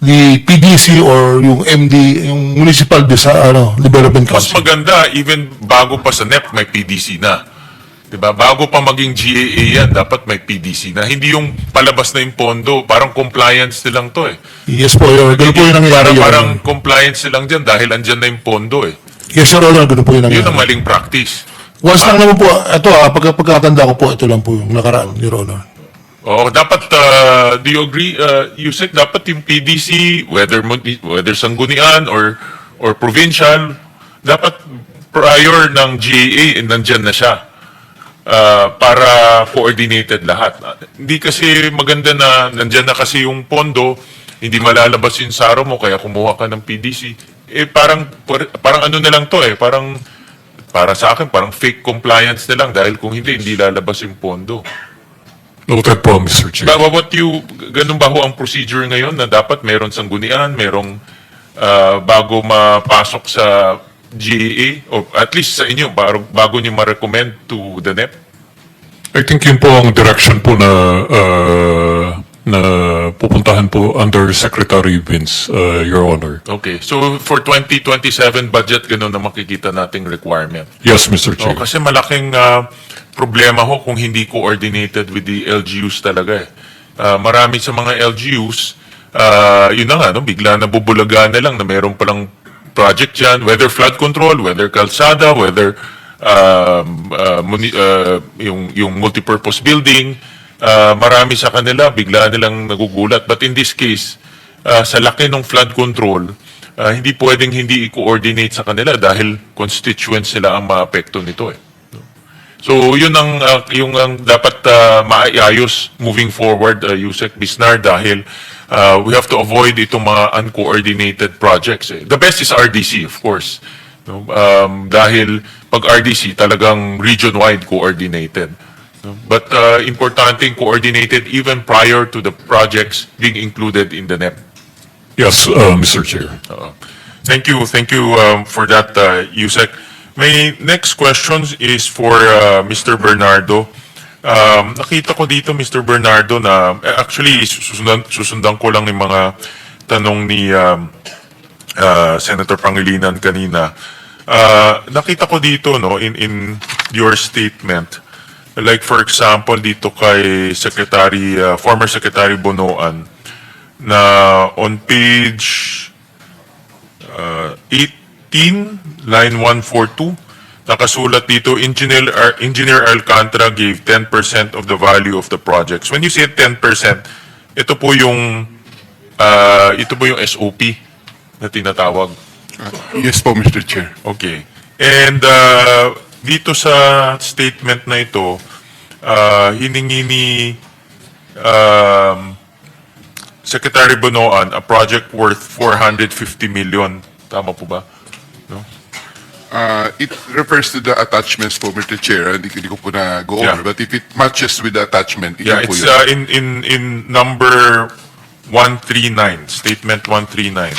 the PDC or yung MD, yung Municipal Desa, ano, Development Mas Council. maganda, even bago pa sa NEP, may PDC na. 'Di ba? Bago pa maging GAA yan, dapat may PDC na. Hindi yung palabas na yung pondo, parang compliance nilang to eh. Yes po, Your Honor. Ganun po yung nangyayari, Parang, Your parang Honor. compliance nilang dyan dahil andyan na yung pondo eh. Yes, Your Honor. Ganun po yung Yun ang maling practice. Once lang naman po, ito ah, pagka, pagkatanda ko po, ito lang po yung nakaraan, Your Honor. Oo, dapat, uh, do you agree, uh, Yusek, dapat yung PDC, whether, whether sanggunian or, or provincial, dapat prior ng GAA, nandyan na siya. Uh, para coordinated lahat. Hindi kasi maganda na nandyan na kasi yung pondo, hindi malalabas yung saro mo, kaya kumuha ka ng PDC. Eh, parang, parang ano na lang to eh, parang, para sa akin, parang fake compliance na lang dahil kung hindi, hindi lalabas yung pondo. Noted po, Mr. Chair. Ba, what you, ganun ba ho ang procedure ngayon na dapat meron sanggunian, merong ah, bago mapasok sa GAA, o at least sa inyo, bago, bago nyo ma-recommend to the NEP? I think yun po ang direction po na uh, na pupuntahan po under Secretary Vince, uh, Your Honor. Okay, so for 2027 budget, ganun na makikita nating requirement. Yes, Mr. Oh, Chair. kasi malaking ah, problema ho kung hindi coordinated with the LGUs talaga eh. Ah, marami sa mga LGUs, ah, yun na nga, no, bigla na bubulaga na lang na meron palang project dyan, whether flood control, whether kalsada, whether um, ah, muni- ah, yung, yung multipurpose building, ah, marami sa kanila, bigla nilang nagugulat. But in this case, ah, sa laki ng flood control, ah, hindi pwedeng hindi i-coordinate sa kanila dahil constituents sila ang maapekto nito eh. So, yun ang uh, yung ang dapat uh, maayos moving forward, uh, Yusek Bisnar, dahil uh, we have to avoid itong mga uncoordinated projects. Eh. The best is RDC, of course. No? Um, dahil pag RDC, talagang region-wide coordinated. No? But uh, importante yung coordinated even prior to the projects being included in the NEP. Yes, uh, Mr. Chair. Oo. Thank you, thank you um, for that, uh, Yusek. My next questions is for uh, Mr. Bernardo. Um, nakita ko dito, Mr. Bernardo, na eh, actually susundan, susundan ko lang yung mga tanong ni um, uh, Senator Pangilinan kanina. Uh, nakita ko dito no in in your statement like for example dito kay Secretary uh, former Secretary Bonoan na on page uh, 18 line 142 nakasulat dito engineer Ar- engineer Alcantara gave 10% of the value of the projects when you say 10% ito po yung uh, ito po yung SOP na tinatawag Yes po, Mr. Chair. Okay. And uh, dito sa statement na ito, uh, hiningi ni um, Secretary Bonoan a project worth 450 million. Tama po ba? No? Uh, it refers to the attachments po, Mr. Chair. Hindi, hindi ko po na go Yeah. over. But if it matches with the attachment, Yeah, it's uh, in in in number 139, statement 139.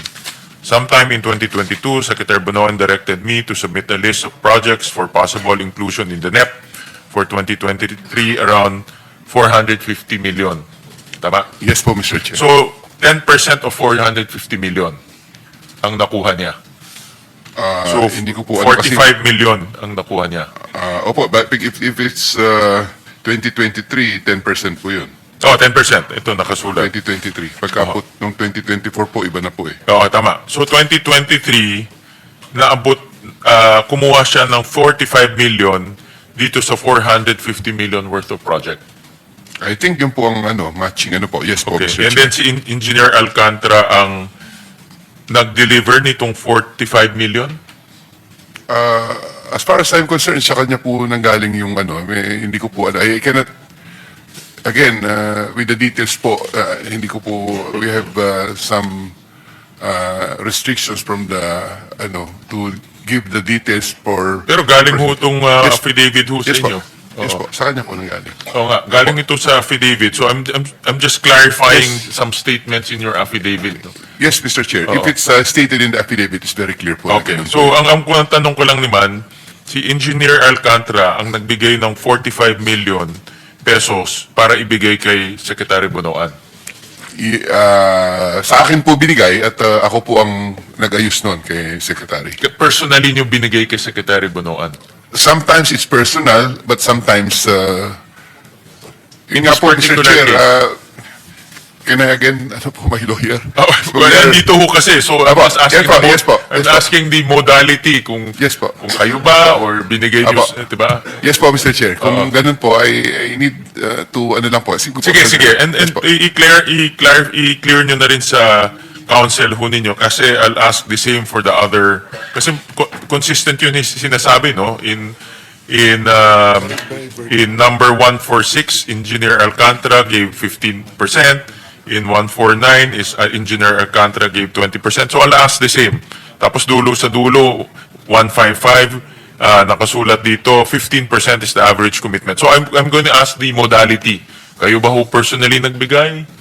Sometime in 2022, Secretary Bonoan directed me to submit a list of projects for possible inclusion in the NEP for 2023 around 450 million. Tama? yes po, Mr. Chair. So, 10% of 450 million ang nakuha niya. Uh, So, hindi ko po ano kasi- 45 million ang nakuha niya. Uh, opo, but if, if it's uh, 2023, 10% po yun. Oh, 10%. Ito nakasulat. 2023. Pagka po, nung 2024 po, iba na po eh. Oo, tama. So 2023, naabot, ah, kumuha siya ng 45 million dito sa 450 million worth of project. I think yun po ang ano, matching ano po. Yes po, Okay. Mr. And Chair. then si En- Engineer Alcantara ang nag-deliver nitong 45 million? As far as I'm concerned, sa kanya po nanggaling yung ano, may, hindi ko po, ano, I cannot, again, uh, with the details po, uh, hindi ko po, we have uh, some uh, restrictions from the, ano, to give the details for... Pero galing ho itong ah, Yes. affidavit ho sa Yes po. inyo. Yes Oo. po, sa kanya po nanggaling. Oo nga, galing ito sa affidavit. So I'm, I'm, I'm just clarifying some statements in your affidavit. no? Yes, Mr. Chair. If Oo. it's uh, stated in the affidavit, it's very clear po. na Okay. ganun po. So ang, ang, ang tanong ko lang naman, si Engineer Alcantara ang nagbigay ng 45 million pesos para ibigay kay Secretary Bonoan. i- ah, sa akin po binigay at ah, ako po ang nag-ayos noon kay Secretary. Personally nyo binigay kay Secretary Bonoan. Sometimes it's personal, but sometimes, uh, yun In nga this po, Mr. particular Chair, case. uh, can I again, ano po, my lawyer? Oh, well, nandito ho kasi. So, I Apo, was asking, yes po, the mo- yes po, I'm yes po. asking the modality kung, Yes po. kung kayo ba or binigay Apo. di ba? Yes po, Mr. Chair. Kung ganun po, I, I need uh, to, ano lang po. Sige, po, Sige, sige. And, and Yes po. i- i-clear, i-clear, i-clear nyo na rin sa council ho ninyo kasi I'll ask the same for the other kasi co- consistent yun yung sinasabi no in in um, in number 146 engineer Alcantara gave 15% in 149 is uh, engineer Alcantara gave 20% so I'll ask the same. Tapos dulo sa dulo 155 uh, nakasulat dito 15% is the average commitment. So I'm I'm going to ask the modality. Kayo ba ho personally nagbigay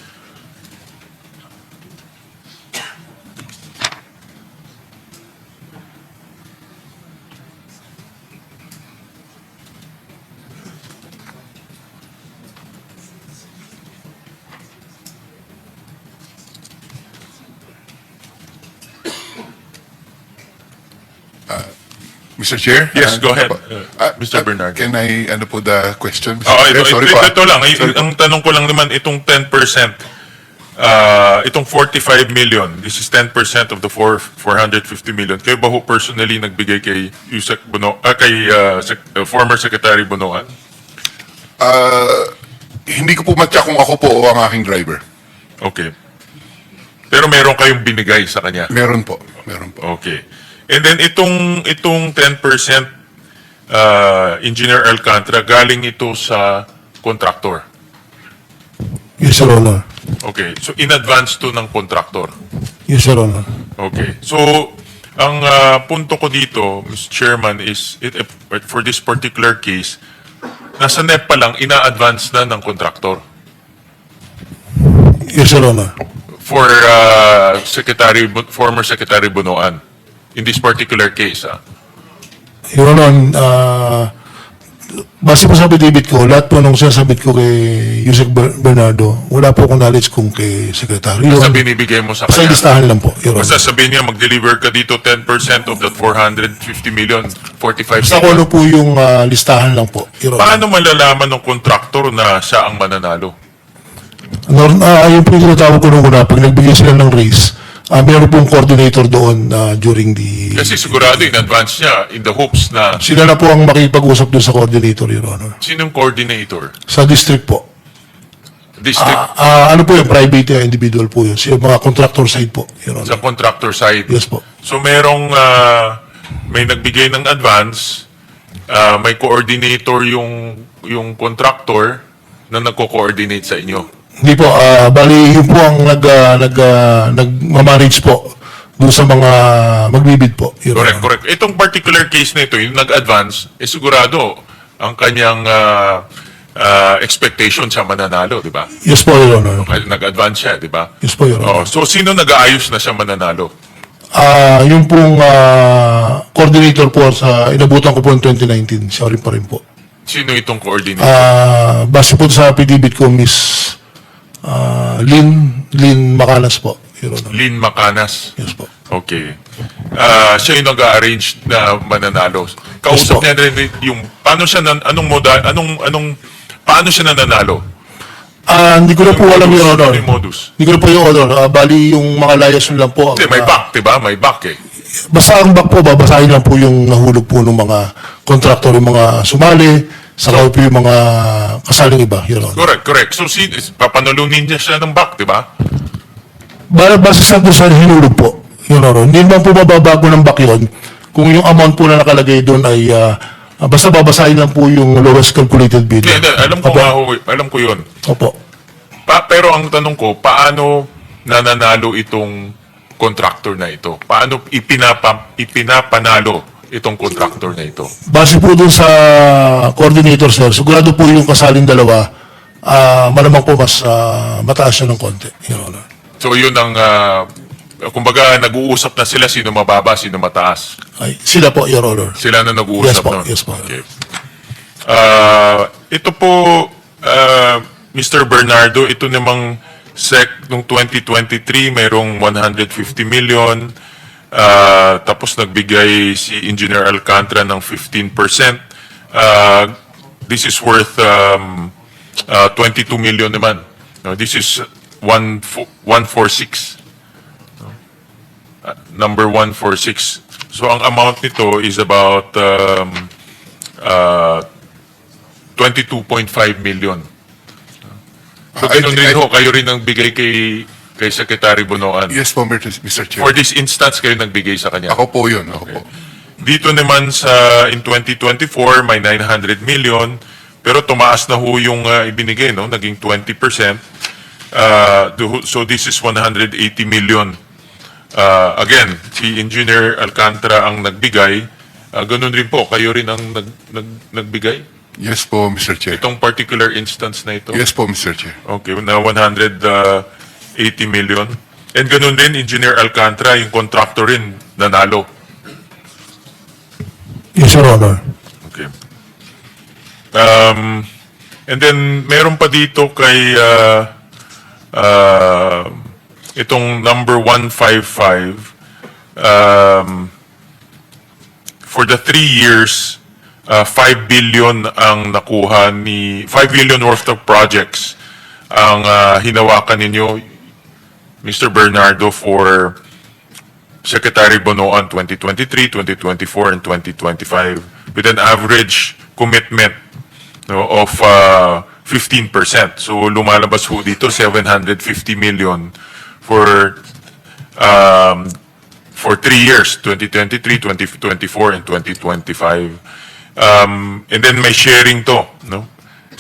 Mr. Chair? Yes, Uh, go ahead, uh, Uh, Mr. uh, Bernardo. Can I, ano po, the question? Mr. Oo, Chair? ito, Sorry ito, po, ah. ito lang. Ay, Sorry po. ang tanong ko lang naman, itong 10%, ah, itong 45 million, this is 10% of the four, 450 million. Kayo ba ho personally nagbigay kay Yusek Bono, ah, kay ah, Sec- ah, former Secretary Bonoan? Uh, hindi ko po matya kung ako po o ang aking driver. Okay. Pero meron kayong binigay sa kanya? Meron po. Meron po. Okay. And then itong itong 10% uh, Engineer Alcantara galing ito sa contractor. Yes, Your Honor. Okay. So in advance to ng contractor. Yes, Your Honor. Okay. So, ang ah, punto ko dito, Mr. Chairman, is it, for this particular case, nasa NEP pa lang, ina-advance na ng contractor Yes, Your Honor. for ah, Secretary, former Secretary Bunoan. In this particular case, ah. Your Honor, uh, base po sa affidavit ko, lahat po nung sinasabit ko kay Yusek Ber- Bernardo, wala po akong knowledge kung kay Secretary. Your Basta Honor, binibigay mo sa Basta kanya. listahan lang po, Your Basta Honor. sabihin niya, mag-deliver ka dito 10% of that 450 million, 45 Basta kung million. ano po yung ah, listahan lang po, Your Honor. Paano malalaman ng contractor na siya ang mananalo? Nor, ah, ayun po yung tinatawag ko nung una, pag nagbigay sila ng raise, ah, meron pong coordinator doon ah, during the... Kasi sigurado in advance niya, in the hopes na, Sila na po ang makipag-usap doon sa coordinator, Your Honor. sinong coordinator? Sa district po. District Ah, ano po yung private uh, individual po yun. Yung mga contractor side po, Your sa Honor. contractor side. Yes po. So merong ah, may nagbigay ng advance, ah, may coordinator yung yung contractor na nagko-coordinate sa inyo. Hindi po, ah, bali yun po ang nag, uh, nag, ah, nag-manage po doon sa mga magbibid po. Your Correct, Honor. correct. Itong particular case na ito, yung nag-advance, eh sigurado ang kanyang ah, ah, expectation siya mananalo, di ba? Yes po, Your Honor. Nag-advance siya, di ba? Yes po, Your Oh, Honor. so sino nag-aayos na siya mananalo? Ah, yung pong ah, coordinator po sa inabutan ko po ng 2019, siya rin pa rin po. Sino itong coordinator? Ah, base po sa PDBit ko, Miss ah, Lynn, Lynn Macanas po, Your Honor. Lynn Macanas. Yes po. Okay. Ah, siya yung nag-arrange na mananalo. Kausap Yes po. niya rin yung paano siya nan, anong moda anong anong paano siya nananalo? Ah, hindi ko na po alam, Your Honor. Yung modus. Hindi ko na po yung Honor. Ah, bali, yung mga layas lang po. ang, Hindi, may ah, back, 'di ba? May back eh. Basta ang back po, babasahin lang po yung nahulog po ng mga kontraktor, yung mga sumali, saka po yung mga kasaling iba, Your Honor. Correct, correct. So si papanulunin niya siya ng back, 'di ba? Ba- Base sa po sa hinulog po, Your Honor. Hindi naman po mababago ng back yun kung yung amount po na nakalagay doon ay ah, basta babasahin lang po yung lowest calculated bid. Hindi, hindi, alam ko Opo. nga ho, alam ko 'yon. Opo. Pa, pero ang tanong ko, paano nananalo itong contractor na ito? Paano ipinapa, ipinapanalo itong contractor na ito? Base po doon sa coordinator, sir, sigurado po yung kasaling dalawa, ah, malamang po mas ah, mataas siya ng konti, Your Honor. So yun ang, ah, kumbaga nag-uusap na sila sino mababa, sino mataas. Ay, sila po, Your Honor. Sila na nag-uusap Yes po, nun. yes po. Okay. Ah, ito po, ah, Mr. Bernardo, ito namang SEC nung 2023 mayroong 150 million. Ah, tapos nagbigay si Engineer Alcantara ng 15%. Ah, this is worth um, ah, 22 million naman. No, this is one fo- 146. No? Ah, number 146. So ang amount nito is about um, ah, 22.5 million. So ganun rin ho, kayo rin ang bigay kay, kay Secretary Bonoan. Yes po, Mr. Chair. For this instance, kayo nagbigay sa kanya. Ako po yun, ako po. Dito naman sa in 2024 may 900 million pero tumaas na ho yung uh, ibinigay no naging 20%. Uh, the- so this is 180 million. Uh, again, si Engineer Alcantara ang nagbigay. Uh, ganun rin po, kayo rin ang nag, nag, nagbigay? Yes po, Mr. Chair. Itong particular instance na ito? Yes po, Mr. Chair. Okay, na 180 million. And ganun din, Engineer Alcantara, yung contractor rin, nanalo. Yes, Your Honor. Okay. Um, and then, meron pa dito kay uh, uh, itong number 155 um, for the three years, uh, 5 billion ang nakuha ni 5 billion worth of projects ang uh, hinawakan ninyo, Mr. Bernardo, for Secretary Bonoan 2023, 2024, and 2025 with an average commitment no, of uh, 15%. So lumalabas ho dito 750 million for um, for three years, 2023, 2024, and 2025. Um, and then may sharing to, no?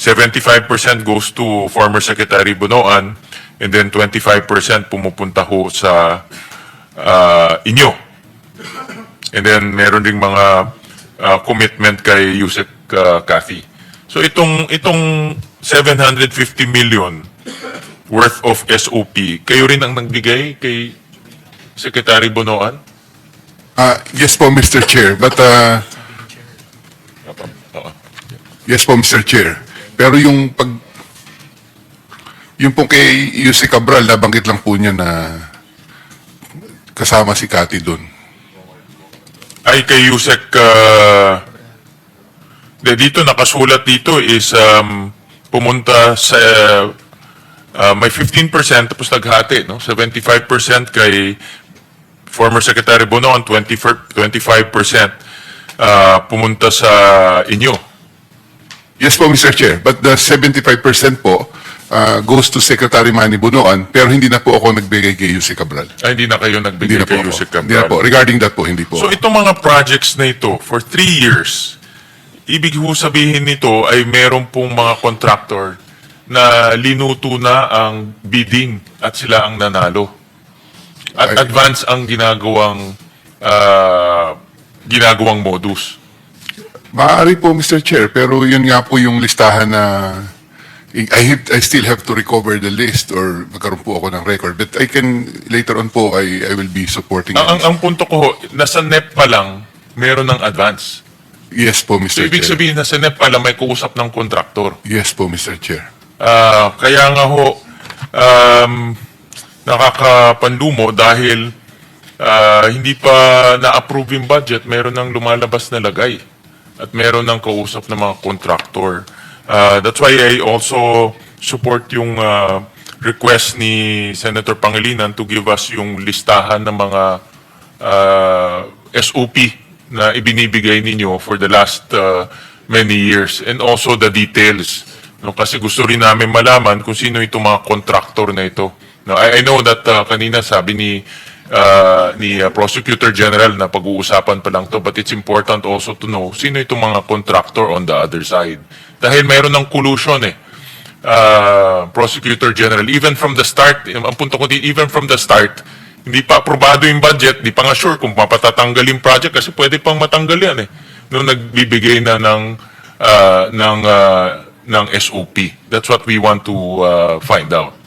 75% goes to former Secretary Bonoan, and then 25% pumupunta ho sa uh, inyo. And then meron ding mga uh, commitment kay Yusek uh, Cathy. So itong itong 750 million worth of SOP, kayo rin ang nagbigay kay Secretary Bonoan? Ah, yes po, Mr. Chair. But, uh, yes po, Mr. Chair. Pero yung pag, yung pong kay Yussi Cabral, nabanggit lang po niya na kasama si Cathy doon. Ay kay Yusek uh, de, dito nakasulat dito is um, pumunta sa uh, may 15% tapos naghati no 75% kay former Secretary Bonoan 20, 25% uh, pumunta sa inyo Yes po, Mr. Chair. But the 75% po uh, goes to Secretary Manny Bunoan, pero hindi na po ako nagbigay kay Yussi Cabral. ay hindi na kayo Hindi nagbigay na po kay. Yusek Hindi na po. Cabral Regarding that po, hindi po. So itong mga projects na ito for three years, ibig ho sabihin nito ay meron pong mga contractor na linuto na ang bidding at sila ang nanalo. At Ay- advance ang ginagawang ah, ginagawang modus. Maaari po, Mr. Chair, pero yun nga po yung listahan na I, have- I still have to recover the list or magkaroon po ako ng record. But I can, later on po, I, I will be supporting Ang, ang, ang punto ko, nasa NEP pa lang, meron ng advance. Yes po, So Mr. ibig Chair. sabihin, nasa NEP pa lang may kuusap ng kontraktor. Yes po, Mr. Chair. Ah, kaya nga ho, um, nakakapanlumo dahil ah, hindi pa na-approve yung budget, meron ng lumalabas na lagay at meron ng kausap ng mga contractor. Ah, that's why I also support yung ah, request ni Senator Pangilinan to give us yung listahan ng mga ah, SOP na ibinibigay ninyo for the last uh, many years and also the details. No, kasi gusto rin namin malaman kung sino itong mga contractor na ito. No, I, I know that uh, kanina sabi ni uh, ni uh, Prosecutor General na pag-uusapan pa lang to but it's important also to know sino itong mga contractor on the other side. Dahil mayroon ng collusion eh uh, Prosecutor General, even from the start, ang punto ko di, even from the start, hindi pa aprobado yung budget, di pa nga sure kung mapatatanggal yung project kasi pwede pang matanggal yan eh. Nung nagbibigay na ng, uh, ng, uh, ng SOP. That's what we want to uh, find out.